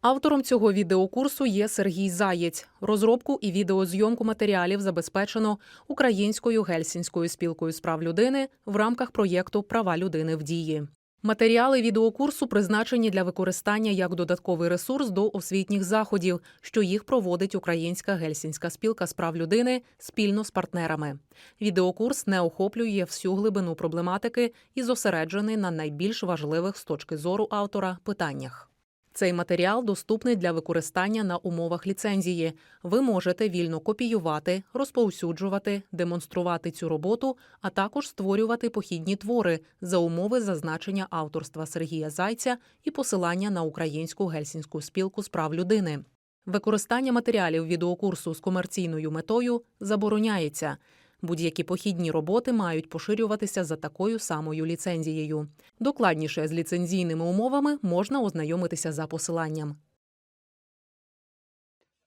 Автором цього відеокурсу є Сергій Заєць. Розробку і відеозйомку матеріалів забезпечено Українською гельсінською спілкою з прав людини в рамках проєкту Права людини в дії. Матеріали відеокурсу призначені для використання як додатковий ресурс до освітніх заходів, що їх проводить Українська гельсінська спілка з прав людини спільно з партнерами. Відеокурс не охоплює всю глибину проблематики і зосереджений на найбільш важливих з точки зору автора питаннях. Цей матеріал доступний для використання на умовах ліцензії. Ви можете вільно копіювати, розповсюджувати, демонструвати цю роботу, а також створювати похідні твори за умови зазначення авторства Сергія Зайця і посилання на українську гельсінську спілку з прав людини. Використання матеріалів відеокурсу з комерційною метою забороняється. Будь-які похідні роботи мають поширюватися за такою самою ліцензією. Докладніше з ліцензійними умовами можна ознайомитися за посиланням.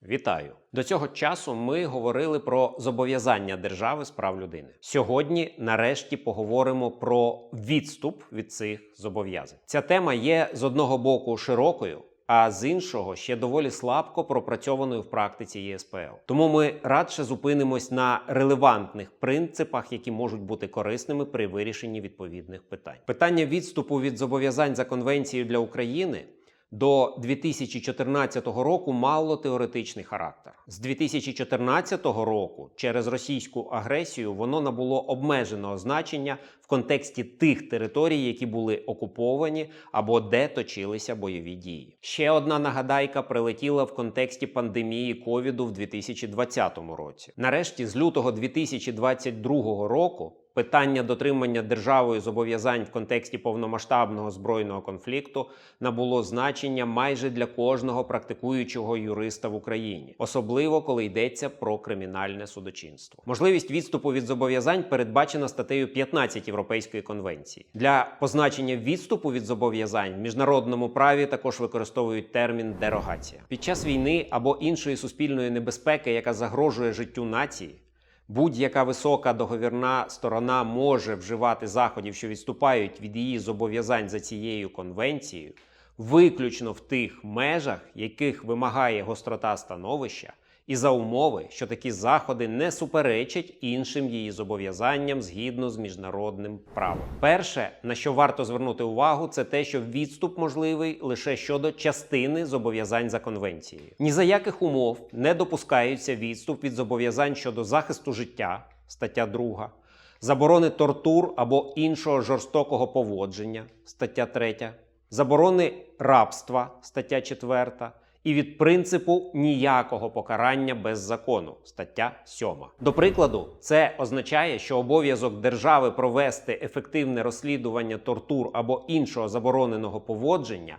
Вітаю! До цього часу ми говорили про зобов'язання держави з прав людини. Сьогодні, нарешті, поговоримо про відступ від цих зобов'язань. Ця тема є з одного боку широкою. А з іншого ще доволі слабко пропрацьованою в практиці ЄСПЛ. Тому ми радше зупинимось на релевантних принципах, які можуть бути корисними при вирішенні відповідних питань. Питання відступу від зобов'язань за конвенцією для України до 2014 року мало теоретичний характер. З 2014 року через російську агресію воно набуло обмеженого значення в контексті тих територій, які були окуповані або де точилися бойові дії. Ще одна нагадайка прилетіла в контексті пандемії ковіду в 2020 році. Нарешті, з лютого 2022 року. Питання дотримання державою зобов'язань в контексті повномасштабного збройного конфлікту набуло значення майже для кожного практикуючого юриста в Україні, особливо коли йдеться про кримінальне судочинство. Можливість відступу від зобов'язань передбачена статтею 15 Європейської конвенції. Для позначення відступу від зобов'язань в міжнародному праві також використовують термін дерогація під час війни або іншої суспільної небезпеки, яка загрожує життю нації. Будь-яка висока договірна сторона може вживати заходів, що відступають від її зобов'язань за цією конвенцією, виключно в тих межах, яких вимагає гострота становища, і за умови, що такі заходи не суперечать іншим її зобов'язанням згідно з міжнародним правом. Перше, на що варто звернути увагу, це те, що відступ можливий лише щодо частини зобов'язань за конвенцією. Ні за яких умов не допускається відступ від зобов'язань щодо захисту життя, стаття 2, заборони тортур або іншого жорстокого поводження, стаття 3, заборони рабства, стаття 4, і від принципу ніякого покарання без закону, стаття 7. До прикладу, це означає, що обов'язок держави провести ефективне розслідування тортур або іншого забороненого поводження.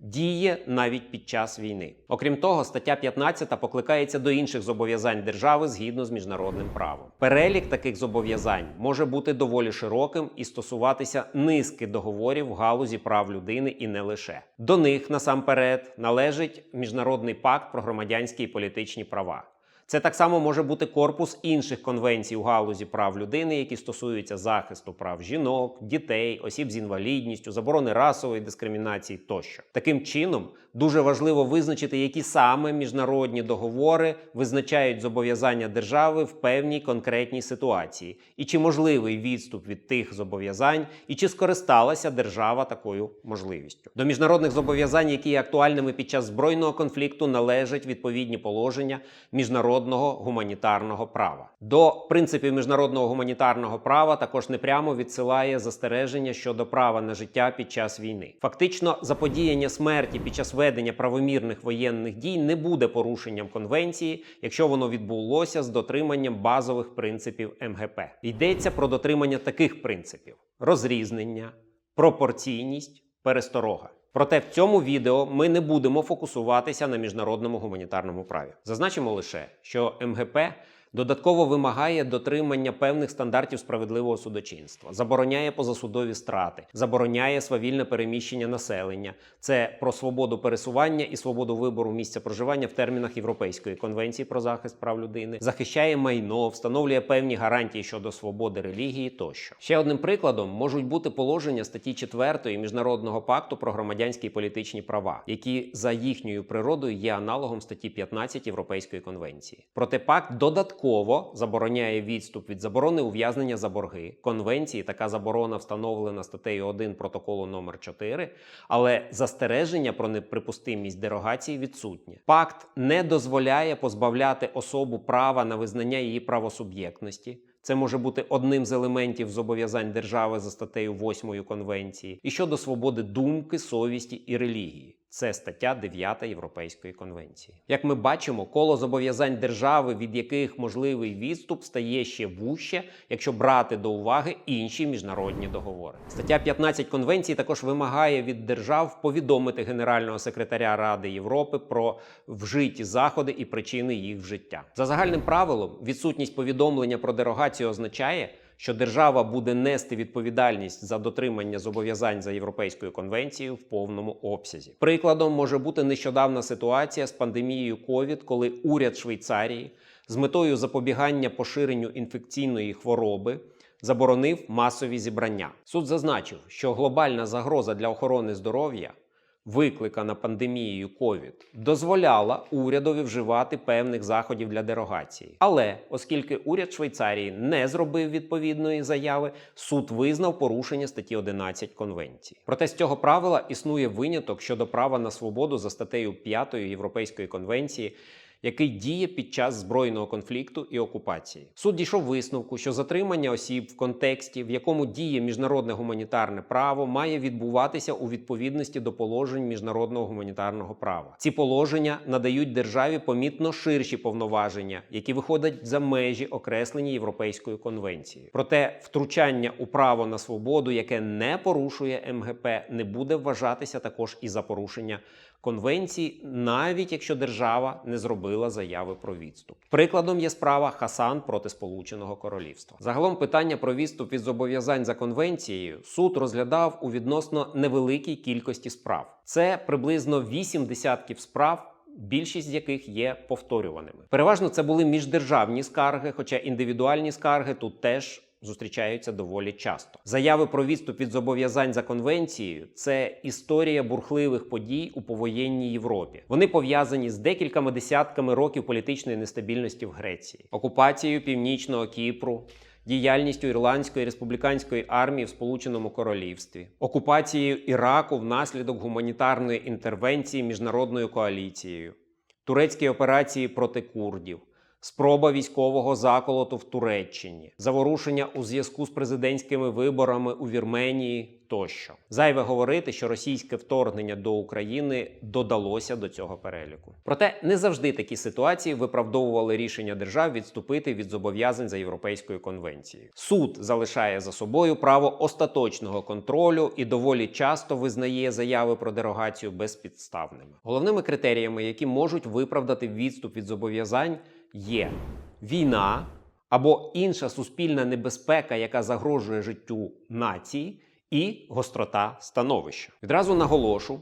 Діє навіть під час війни. Окрім того, стаття 15 покликається до інших зобов'язань держави згідно з міжнародним правом. Перелік таких зобов'язань може бути доволі широким і стосуватися низки договорів в галузі прав людини і не лише до них насамперед належить міжнародний пакт про громадянські і політичні права. Це так само може бути корпус інших конвенцій у галузі прав людини, які стосуються захисту прав жінок, дітей, осіб з інвалідністю, заборони расової дискримінації тощо. Таким чином дуже важливо визначити, які саме міжнародні договори визначають зобов'язання держави в певній конкретній ситуації, і чи можливий відступ від тих зобов'язань, і чи скористалася держава такою можливістю. До міжнародних зобов'язань, які є актуальними під час збройного конфлікту, належать відповідні положення міжнародного гуманітарного права. До принципів міжнародного гуманітарного права також непрямо відсилає застереження щодо права на життя під час війни. Фактично, заподіяння смерті під час ведення правомірних воєнних дій не буде порушенням конвенції, якщо воно відбулося з дотриманням базових принципів МГП. Йдеться про дотримання таких принципів: розрізнення, пропорційність, пересторога. Проте в цьому відео ми не будемо фокусуватися на міжнародному гуманітарному праві. Зазначимо лише, що МГП Додатково вимагає дотримання певних стандартів справедливого судочинства, забороняє позасудові страти, забороняє свавільне переміщення населення. Це про свободу пересування і свободу вибору місця проживання в термінах Європейської конвенції про захист прав людини, захищає майно, встановлює певні гарантії щодо свободи релігії тощо. Ще одним прикладом можуть бути положення статті 4 Міжнародного пакту про громадянські і політичні права, які за їхньою природою є аналогом статті 15 Європейської конвенції. Проте пакт додатково забороняє відступ від заборони ув'язнення за борги. Конвенції така заборона встановлена статтею 1 протоколу номер 4, але застереження про неприпустимість дерогації відсутнє. Пакт не дозволяє позбавляти особу права на визнання її правосуб'єктності. Це може бути одним з елементів зобов'язань держави за статтею 8 конвенції. І щодо свободи думки, совісті і релігії. Це стаття 9 Європейської конвенції. Як ми бачимо, коло зобов'язань держави, від яких можливий відступ, стає ще вуще, якщо брати до уваги інші міжнародні договори. Стаття 15 конвенції також вимагає від держав повідомити генерального секретаря Ради Європи про вжиті заходи і причини їх вжиття. За загальним правилом, відсутність повідомлення про дерогацію означає, що держава буде нести відповідальність за дотримання зобов'язань за Європейською конвенцією в повному обсязі. Прикладом може бути нещодавна ситуація з пандемією COVID, коли уряд Швейцарії з метою запобігання поширенню інфекційної хвороби заборонив масові зібрання. Суд зазначив, що глобальна загроза для охорони здоров'я викликана пандемією COVID, дозволяла урядові вживати певних заходів для дерогації. Але оскільки уряд Швейцарії не зробив відповідної заяви, суд визнав порушення статті 11 конвенції. Проте з цього правила існує виняток щодо права на свободу за статтею 5 Європейської конвенції який діє під час збройного конфлікту і окупації. Суд дійшов висновку, що затримання осіб в контексті, в якому діє міжнародне гуманітарне право, має відбуватися у відповідності до положень міжнародного гуманітарного права. Ці положення надають державі помітно ширші повноваження, які виходять за межі окреслені Європейською конвенцією. Проте втручання у право на свободу, яке не порушує МГП, не буде вважатися також і за порушення конвенції, навіть якщо держава не зробила заяви про відступ. Прикладом є справа Хасан проти Сполученого Королівства. Загалом питання про відступ від зобов'язань за конвенцією суд розглядав у відносно невеликій кількості справ. Це приблизно 8 десятків справ. Більшість з яких є повторюваними. Переважно це були міждержавні скарги, хоча індивідуальні скарги тут теж зустрічаються доволі часто. Заяви про відступ від зобов'язань за конвенцією це історія бурхливих подій у повоєнній Європі. Вони пов'язані з декількома десятками років політичної нестабільності в Греції, окупацією північного Кіпру. Діяльністю ірландської республіканської армії в Сполученому Королівстві, окупацією Іраку внаслідок гуманітарної інтервенції міжнародною коаліцією, турецькі операції проти курдів, спроба військового заколоту в Туреччині, заворушення у зв'язку з президентськими виборами у Вірменії тощо. Зайве говорити, що російське вторгнення до України додалося до цього переліку. Проте не завжди такі ситуації виправдовували рішення держав відступити від зобов'язань за Європейською конвенцією. Суд залишає за собою право остаточного контролю і доволі часто визнає заяви про дерогацію безпідставними. Головними критеріями, які можуть виправдати відступ від зобов'язань, є війна або інша суспільна небезпека, яка загрожує життю нації, і гострота становища. Відразу наголошу,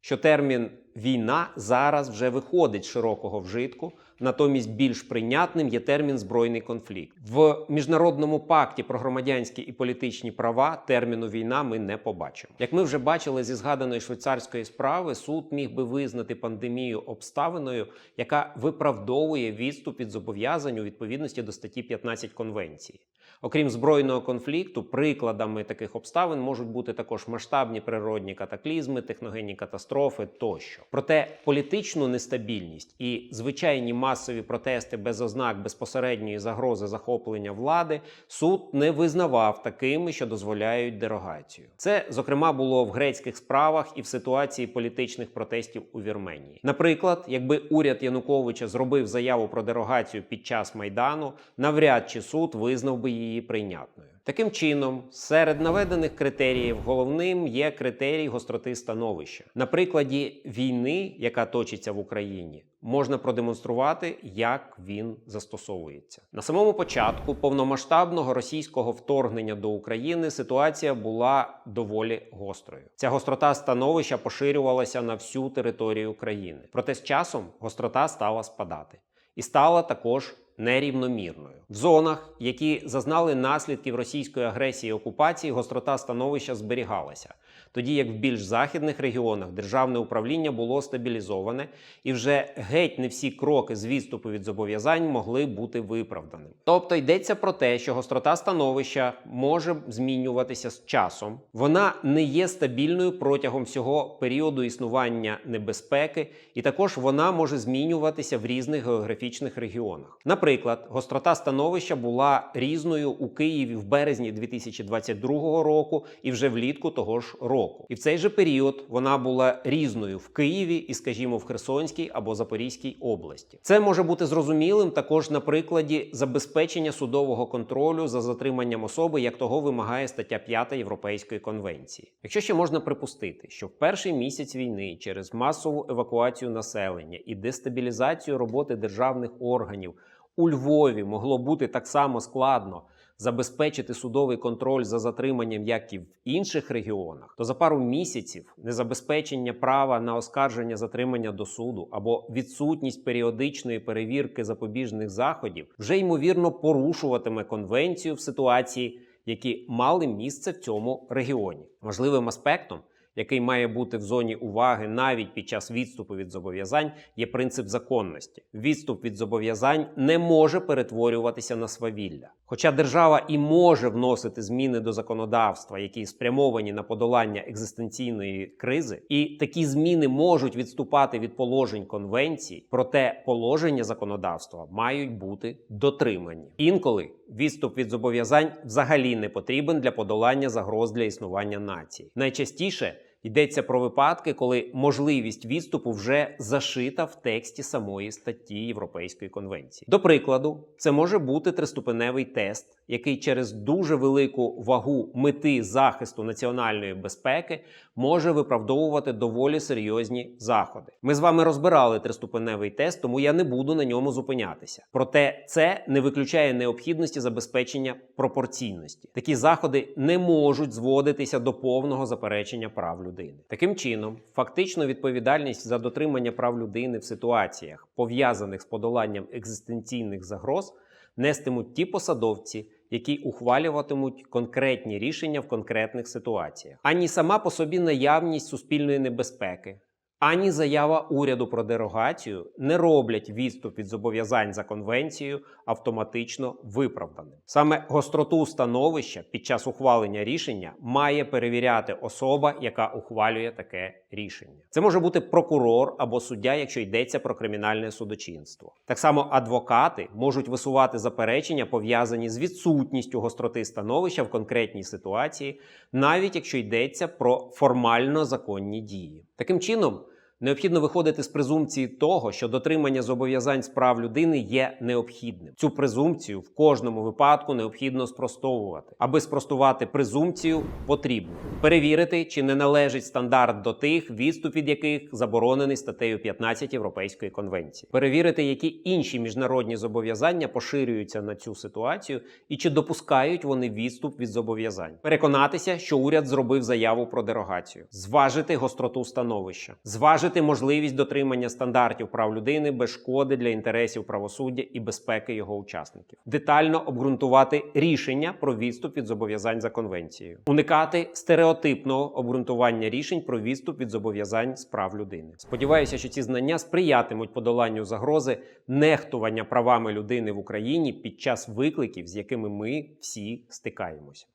що термін війна зараз вже виходить широкого вжитку, натомість більш прийнятним є термін збройний конфлікт. В міжнародному пакті про громадянські і політичні права терміну війна ми не побачимо. Як ми вже бачили зі згаданої швейцарської справи, суд міг би визнати пандемію обставиною, яка виправдовує відступ від зобов'язань у відповідності до статті 15 конвенції. Окрім збройного конфлікту, прикладами таких обставин можуть бути також масштабні природні катаклізми, техногенні катастрофи тощо. Проте політичну нестабільність і звичайні масові протести без ознак безпосередньої загрози захоплення влади суд не визнавав такими, що дозволяють дерогацію. Це зокрема було в грецьких справах і в ситуації політичних протестів у Вірменії. Наприклад, якби уряд Януковича зробив заяву про дерогацію під час майдану, навряд чи суд визнав би її прийнятною. Таким чином, серед наведених критеріїв головним є критерій гостроти становища. На прикладі війни, яка точиться в Україні, можна продемонструвати, як він застосовується. На самому початку повномасштабного російського вторгнення до України ситуація була доволі гострою. Ця гострота становища поширювалася на всю територію України. Проте з часом гострота стала спадати і стала також нерівномірною. В зонах, які зазнали наслідків російської агресії і окупації, гострота становища зберігалася, тоді як в більш західних регіонах державне управління було стабілізоване, і вже геть не всі кроки з відступу від зобов'язань могли бути виправданими. Тобто йдеться про те, що гострота становища може змінюватися з часом, вона не є стабільною протягом всього періоду існування небезпеки, і також вона може змінюватися в різних географічних регіонах. Наприклад, гострота становища була різною у Києві в березні 2022 року і вже влітку того ж року. І в цей же період вона була різною в Києві і, скажімо, в Херсонській або Запорізькій області. Це може бути зрозумілим також на прикладі забезпечення судового контролю за затриманням особи, як того вимагає стаття 5 Європейської конвенції. Якщо ще можна припустити, що в перший місяць війни через масову евакуацію населення і дестабілізацію роботи державних органів у Львові могло бути так само складно забезпечити судовий контроль за затриманням, як і в інших регіонах, то за пару місяців незабезпечення права на оскарження затримання до суду або відсутність періодичної перевірки запобіжних заходів вже ймовірно порушуватиме конвенцію в ситуації, які мали місце в цьому регіоні. Важливим аспектом який має бути в зоні уваги навіть під час відступу від зобов'язань, є принцип законності. Відступ від зобов'язань не може перетворюватися на свавілля. Хоча держава і може вносити зміни до законодавства, які спрямовані на подолання екзистенційної кризи, і такі зміни можуть відступати від положень конвенції, проте положення законодавства мають бути дотримані. Інколи відступ від зобов'язань взагалі не потрібен для подолання загроз для існування нації. Найчастіше Йдеться про випадки, коли можливість відступу вже зашита в тексті самої статті Європейської конвенції. До прикладу, це може бути триступеневий тест, який через дуже велику вагу мети захисту національної безпеки може виправдовувати доволі серйозні заходи. Ми з вами розбирали триступеневий тест, тому я не буду на ньому зупинятися. Проте це не виключає необхідності забезпечення пропорційності. Такі заходи не можуть зводитися до повного заперечення прав людини. Таким чином, фактично відповідальність за дотримання прав людини в ситуаціях, пов'язаних з подоланням екзистенційних загроз, нестимуть ті посадовці, які ухвалюватимуть конкретні рішення в конкретних ситуаціях, ані сама по собі наявність суспільної небезпеки. Ані заява уряду про дерогацію не роблять відступ від зобов'язань за конвенцією автоматично виправданим. Саме гостроту становища під час ухвалення рішення має перевіряти особа, яка ухвалює таке рішення. Це може бути прокурор або суддя, якщо йдеться про кримінальне судочинство. Так само адвокати можуть висувати заперечення, пов'язані з відсутністю гостроти становища в конкретній ситуації, навіть якщо йдеться про формально законні дії. Таким чином. Необхідно виходити з презумпції того, що дотримання зобов'язань з прав людини є необхідним. Цю презумпцію в кожному випадку необхідно спростовувати. Аби спростувати презумпцію, потрібно перевірити, чи не належить стандарт до тих, відступ від яких заборонений статтею 15 Європейської конвенції, перевірити, які інші міжнародні зобов'язання поширюються на цю ситуацію, і чи допускають вони відступ від зобов'язань, переконатися, що уряд зробив заяву про дерогацію, зважити гостроту становища, зважити можливість дотримання стандартів прав людини без шкоди для інтересів правосуддя і безпеки його учасників, детально обґрунтувати рішення про відступ від зобов'язань за конвенцією, уникати стереотипного обґрунтування рішень про відступ від зобов'язань з прав людини. Сподіваюся, що ці знання сприятимуть подоланню загрози нехтування правами людини в Україні під час викликів, з якими ми всі стикаємося.